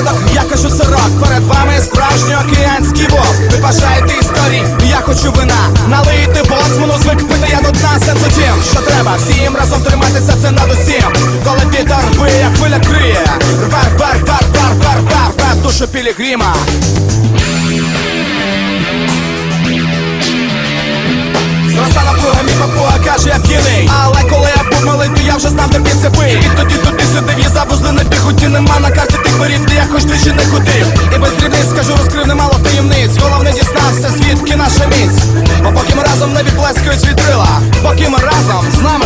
гордо, я кажу сорок перед вами справжній океанський вовк. Ви бажаєте історій я хочу вина. Налийте босману, звик пити я до дна Це тим, що треба? Всім разом триматися, це над усім. Коли вітер рви, як хвиля криє. Рве, рве, рве, рве, вер, рве, рве душу пілігріма Зросла напруга, мій папуга каже, я п'яний. Але коли я був малий, то я вже знав, де підцепи І тоді тут сюди забузли на піхоті Нема на карті тих воріт, де я хоч тричі не ходив. І без дрібниць скажу, розкрив немало таємниць Головне дізнався, звідки наша міць. А поки ми разом не відплескають вітрила Поки ми разом, з нами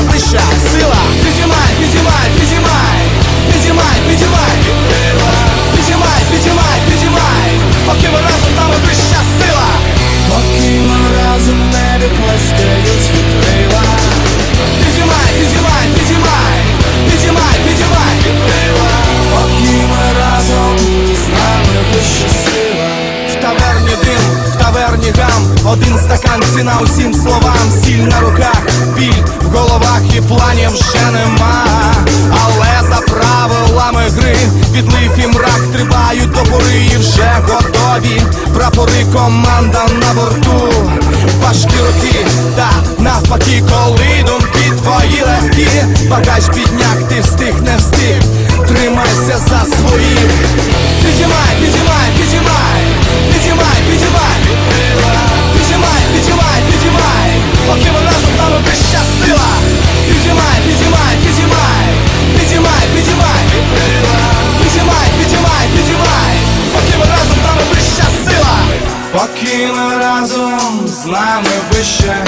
Один стакан ціна усім словам. Сіль на руках, біль в головах і планів вже нема. Але за правилами гри Підлив і мрак тривають до пори і вже готові. Прапори команда на борту. Важкі роки, та навпаки, коли думки твої легкі. Багаж підняк, ти встиг, не встиг ми разом з нами вища